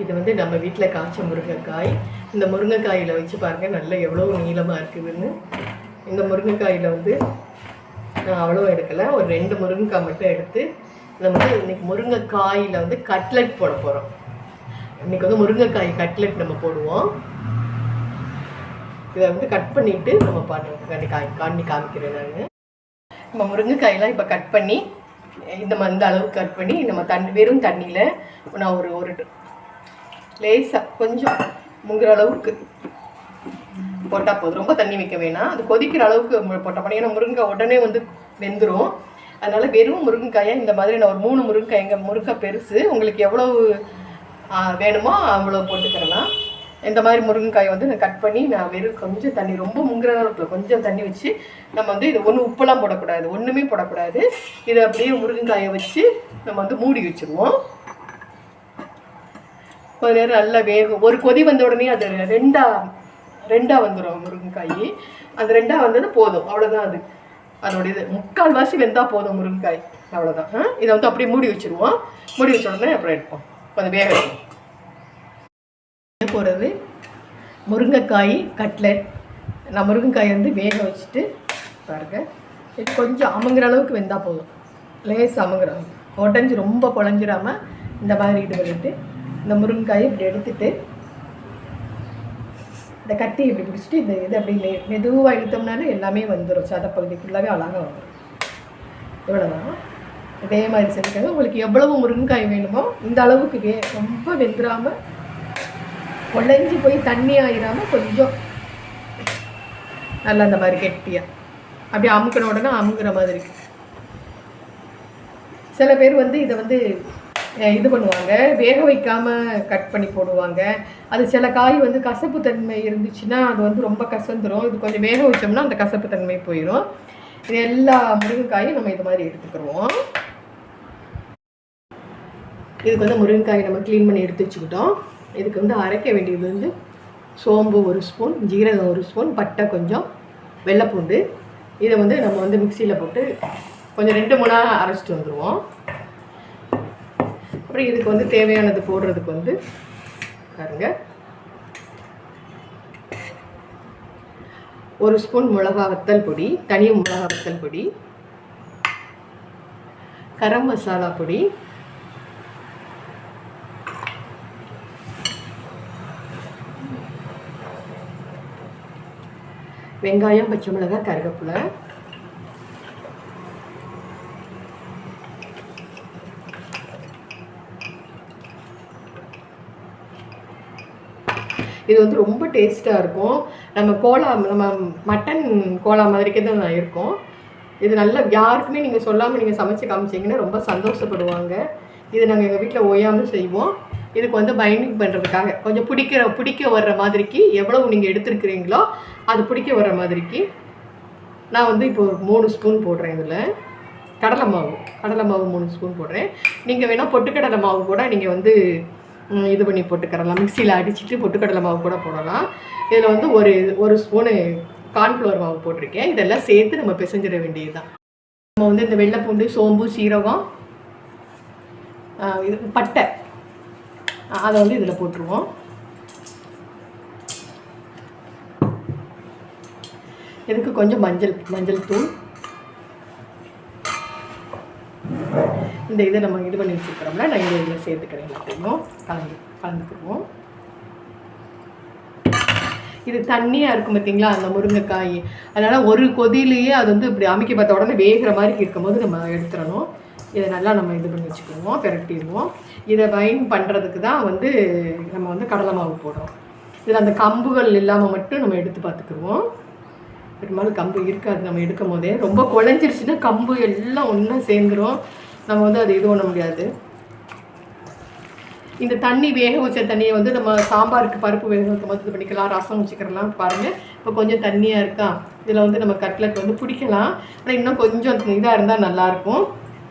இது வந்து நம்ம வீட்டில் காய்ச்ச முருங்கைக்காய். இந்த முருங்கைக்காயில் வச்சு பாருங்க நல்ல எவ்வளோ நீளமாக இருக்குதுன்னு. இந்த முருங்கைக்காயில் வந்து நான் அவ்வளோ எடுக்கலை. ஒரு ரெண்டு முருங்கைக்காய் மட்டும் எடுத்து நம்ம வந்து இன்றைக்கி முருங்கைக்காயில் வந்து கட்லெட் போட போகிறோம் இன்றைக்கி வந்து முருங்கைக்காய் கட்லெட் நம்ம போடுவோம். இதை வந்து கட் பண்ணிவிட்டு நம்ம பாட்டு கண்டி காய் காண்டி காமிக்கிறேன் நான். நம்ம முருங்கைக்காயெலாம் இப்போ கட் பண்ணி இந்த மந்த இந்த அளவுக்கு கட் பண்ணி நம்ம தண்ணி வெறும் தண்ணியில் நான் ஒரு ஒரு லேசாக கொஞ்சம் முங்குற அளவுக்கு போட்டால் போதும். ரொம்ப தண்ணி வைக்க வேணாம். அது கொதிக்கிற அளவுக்கு போட்டால் போனால் ஏன்னா முருங்கை உடனே வந்து வெந்துடும் அதனால் வெறும் முருங்கைக்காயை இந்த மாதிரி நான் ஒரு மூணு முருங்கைக்காய் எங்கள் முருங்கை பெருசு உங்களுக்கு எவ்வளவு வேணுமோ அவ்வளோ போட்டுக்கிறலாம். இந்த மாதிரி முருங்கைக்காயை வந்து நான் கட் பண்ணி நான் வெறும் கொஞ்சம் தண்ணி ரொம்ப முங்குற அளவுக்கு கொஞ்சம் தண்ணி வச்சு நம்ம வந்து இது ஒன்றும் உப்பெல்லாம் போடக்கூடாது. ஒன்றுமே போடக்கூடாது. இதை அப்படியே முருங்கைக்காயை வச்சு நம்ம வந்து மூடி வச்சுருவோம். கொஞ்ச நேரம் நல்லா வேகும். ஒரு கொதி வந்த உடனே அது ரெண்டா ரெண்டா வந்துடும் முருங்கைக்காய். அந்த ரெண்டா வந்தது போதும். அவ்வளோதான் அது. அதோட இது முக்கால் வாசி வெந்தால் போதும் முருங்கைக்காய். அவ்வளோதான் ஆ? இதை வந்து அப்படியே மூடி வச்சிருவோம். மூடி வச்ச உடனே அப்புறம் எடுப்போம். கொஞ்சம் வேக போகிறது முருங்கைக்காய் கட்லெட். நான் முருங்கைக்காய் வந்து வேக வச்சுட்டு பாருங்க. இது கொஞ்சம் அமுங்குற அளவுக்கு வெந்தால் போதும். லேஸ் அமுங்குற உடஞ்சி ரொம்ப குழஞ்சிராம இந்த மாதிரி இது பண்ணிட்டு இந்த முருங்கைக்காயை இப்படி எடுத்துட்டு இந்த கட்டி இப்படி பிடிச்சிட்டு இந்த இது அப்படி மெ- மெதுவாக இழுத்தோம்னாலே எல்லாமே வந்துடும் சதப்பகுதி ஃபுல்லாகவே அழகாக வந்துடும் இவ்வளோதான் இதே மாதிரி செஞ்சுக்கோங்க. உங்களுக்கு எவ்வளவு முருங்கைக்காய் வேணுமோ இந்த அளவுக்கு வே ரொம்ப வெந்துடாமல் குழஞ்சி போய் தண்ணி ஆயிடாமல் கொஞ்சம் நல்லா அந்த மாதிரி கெட்டியாக அப்படியே அமுக்கின உடனே அமுங்குற மாதிரி சில பேர் வந்து இதை வந்து இது பண்ணுவாங்க. வேக வைக்காமல் கட் பண்ணி போடுவாங்க. அது சில காய் வந்து கசப்பு தன்மை இருந்துச்சுன்னா அது வந்து ரொம்ப கசந்துரும். இது கொஞ்சம் வேக வச்சோம்னா அந்த கசப்பு தன்மை போயிடும் இது எல்லா முருங்கைக்காயும் நம்ம இது மாதிரி எடுத்துக்கிடுவோம் இதுக்கு வந்து முருங்கைக்காய் நம்ம க்ளீன் பண்ணி எடுத்து வச்சுக்கிட்டோம். இதுக்கு வந்து அரைக்க வேண்டியது வந்து சோம்பு ஒரு ஸ்பூன் ஜீரகம் ஒரு ஸ்பூன் பட்டை கொஞ்சம் வெள்ளைப்பூண்டு. இதை வந்து நம்ம வந்து மிக்சியில் போட்டு கொஞ்சம் ரெண்டு மூணாக அரைச்சிட்டு வந்துடுவோம் அப்புறம் இதுக்கு வந்து தேவையானது போடுறதுக்கு வந்து பாருங்க. ஒரு ஸ்பூன் மிளகா வத்தல் பொடி தனி மிளகா வத்தல் பொடி கரம் மசாலா பொடி வெங்காயம் பச்சை மிளகாய் கருவேப்பிலை இது வந்து ரொம்ப டேஸ்ட்டாக இருக்கும். நம்ம கோலா நம்ம மட்டன் கோலா மாதிரிக்கே தான் இருக்கும். இது நல்லா யாருக்குமே நீங்கள் சொல்லாமல் நீங்கள் சமைச்சு காமிச்சீங்கன்னா ரொம்ப சந்தோஷப்படுவாங்க. இது நாங்கள் எங்கள் வீட்டில் ஓயாமல் செய்வோம். இதுக்கு வந்து பைண்டிங் பண்ணுறதுக்காக கொஞ்சம் பிடிக்கிற பிடிக்க வர்ற மாதிரிக்கு எவ்வளவு நீங்கள் எடுத்துருக்கிறீங்களோ அது பிடிக்க வர்ற மாதிரிக்கு நான் வந்து இப்போ ஒரு மூணு ஸ்பூன் போடுறேன் இதில். கடலை மாவு. கடலை மாவு மூணு ஸ்பூன் போடுறேன். நீங்கள் வேணால் பொட்டுக்கடலை மாவு கூட நீங்கள் வந்து இது பண்ணி போட்டுக்கிறலாம். மிக்சியில் அடிச்சுட்டு பொட்டுக்கடலை மாவு கூட போடலாம். இதில் வந்து ஒரு ஒரு ஸ்பூனு கார்ன்ஃப்ளவர் மாவு போட்டிருக்கேன். இதெல்லாம் சேர்த்து நம்ம பிசைஞ்சிட வேண்டியது தான் நம்ம வந்து இந்த வெள்ளைப்பூண்டு சோம்பு சீரகம் இது பட்டை அதை வந்து இதில் போட்டுருவோம். இதுக்கு கொஞ்சம் மஞ்சள் மஞ்சள் தூள் இந்த இதை நம்ம இது பண்ணி வச்சுருக்கிறோம்ல நான் இந்த இதில் சேர்த்துக்கிறேன் எல்லாத்தையும் கலந்து கலந்துக்குவோம். இது தண்ணியாக இருக்கும் பார்த்தீங்களா அந்த முருங்கைக்காய்? அதனால் ஒரு கொதியிலேயே அது வந்து இப்படி அமைக்க பார்த்த உடனே வேகிற மாதிரி இருக்கும்போது நம்ம எடுத்துடணும். இதை நல்லா நம்ம இது பண்ணி வச்சுக்குவோம் பிரட்டிடுவோம். இதை வைன் பண்ணுறதுக்கு தான் வந்து நம்ம வந்து கடலை மாவு போடுறோம். இதில் அந்த கம்புகள் இல்லாமல் மட்டும் நம்ம எடுத்து பார்த்துக்குருவோம் பெரும்பாலும் கம்பு இருக்காது நம்ம எடுக்கும் போதே. ரொம்ப குழஞ்சிருச்சுன்னா கம்பு எல்லாம் ஒன்றா சேர்ந்துரும். நம்ம வந்து அது இது பண்ண முடியாது. இந்த தண்ணி வேக வச்ச தண்ணியை வந்து நம்ம சாம்பாருக்கு பருப்பு வேக வைக்கும் போது இது பண்ணிக்கலாம் ரசம் வச்சுக்கிறலாம் பாருங்கள் இப்போ கொஞ்சம் தண்ணியாக இருக்கா? இதில் வந்து நம்ம கட்லட் வந்து பிடிக்கலாம். ஆனால் இன்னும் கொஞ்சம் இதாக இருந்தால் நல்லாயிருக்கும்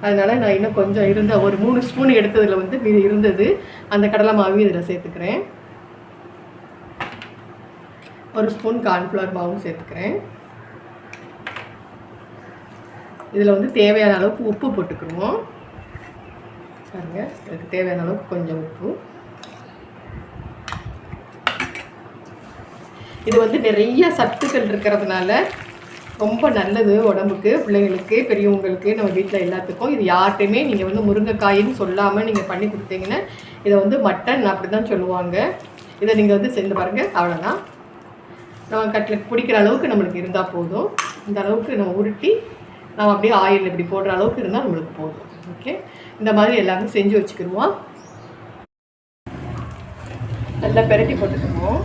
அதனால் நான் இன்னும் கொஞ்சம் இருந்த ஒரு மூணு ஸ்பூன் எடுத்ததில் வந்து மீது இருந்தது. அந்த கடலை மாவையும் இதில் சேர்த்துக்கிறேன். ஒரு ஸ்பூன் கார்ன்ஃப்ளவர் மாவும் சேர்த்துக்கிறேன். இதில் வந்து தேவையான அளவுக்கு உப்பு போட்டுக்கிடுவோம் பாருங்கள் இதுக்கு தேவையான அளவுக்கு கொஞ்சம் உப்பு. இது வந்து நிறைய சத்துக்கள் இருக்கிறதுனால ரொம்ப நல்லது உடம்புக்கு பிள்ளைங்களுக்கு பெரியவங்களுக்கு நம்ம வீட்டில் எல்லாத்துக்கும். இது யார்கிட்டையுமே நீங்கள் வந்து முருங்கைக்காயின்னு சொல்லாமல் நீங்கள் பண்ணி கொடுத்தீங்கன்னா இதை வந்து மட்டன் அப்படி தான் சொல்லுவாங்க. இதை நீங்கள் வந்து செஞ்சு பாருங்கள் அவ்வளோதான் நம்ம கட்டில் பிடிக்கிற அளவுக்கு நம்மளுக்கு இருந்தால் போதும். இந்த அளவுக்கு நம்ம உருட்டி நம்ம அப்படியே ஆயில் இப்படி போடுற அளவுக்கு இருந்தால் நம்மளுக்கு போதும். ஓகே இந்த மாதிரி எல்லாமே செஞ்சு வச்சுக்கிடுவோம் நல்லா பெரட்டி போட்டுக்கணும்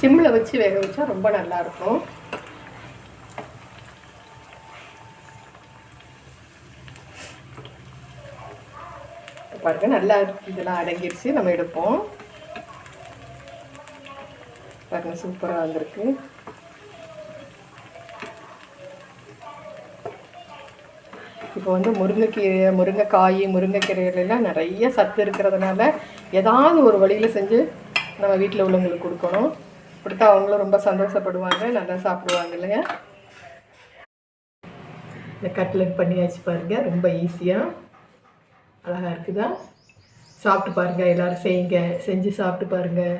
சிம்மில் வச்சு வேக வச்சா ரொம்ப நல்லாயிருக்கும். பாருங்க நல்லா இதெல்லாம் அடங்கிடுச்சு நம்ம எடுப்போம். பாருங்க சூப்பராக வந்திருக்கு. இப்போ வந்து முருங்கைக்கீரை முருங்கைக்காய் முருங்கைக்கீரையிலலாம் நிறைய சத்து இருக்கிறதுனால ஏதாவது ஒரு வழியில் செஞ்சு நம்ம வீட்டில் உள்ளவங்களுக்கு கொடுக்கணும். கொடுத்தா அவங்களும் ரொம்ப சந்தோஷப்படுவாங்க நல்லா சாப்பிடுவாங்க இல்லைங்க இந்த கட்லட் பண்ணியாச்சு பாருங்கள் ரொம்ப ஈஸியாக அழகாக இருக்குதா? சாப்பிட்டு பாருங்கள் எல்லோரும் செய்யுங்க செஞ்சு சாப்பிட்டு பாருங்கள்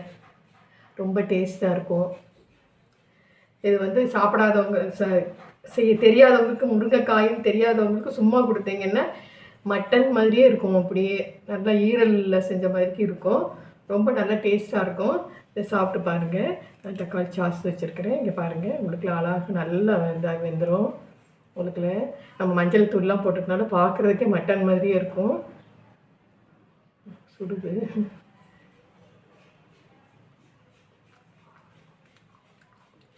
ரொம்ப டேஸ்ட்டாக இருக்கும். இது வந்து சாப்பிடாதவங்க ச செய்ய தெரியாதவங்களுக்கு முருங்கைக்காயும் தெரியாதவங்களுக்கு சும்மா கொடுத்தீங்கன்னா மட்டன் மாதிரியே இருக்கும் அப்படியே. நல்லா ஈரலில் செஞ்ச மாதிரி இருக்கும். ரொம்ப நல்லா டேஸ்ட்டாக இருக்கும். இதை சாப்பிட்டு பாருங்கள் நான் தக்காளி சாஸ் வச்சுருக்கிறேன். இங்கே பாருங்கள் உங்களுக்கு அழகாக நல்லா இதாக வெந்துடும் உங்களுக்குல நம்ம மஞ்சள் தூள்லாம் போட்டிருக்கனால பார்க்குறதுக்கே மட்டன் மாதிரியே இருக்கும். சுடுது.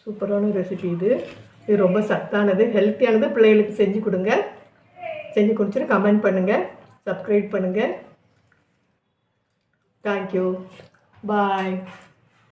சூப்பரான ரெசிபி இது. இது ரொம்ப சத்தானது ஹெல்த்தியானது பிள்ளைகளுக்கு செஞ்சு கொடுங்க. செஞ்சு கொடுத்துட்டு கமெண்ட் பண்ணுங்கள் சப்ஸ்கிரைப் பண்ணுங்கள் தேங்க்யூ பாய்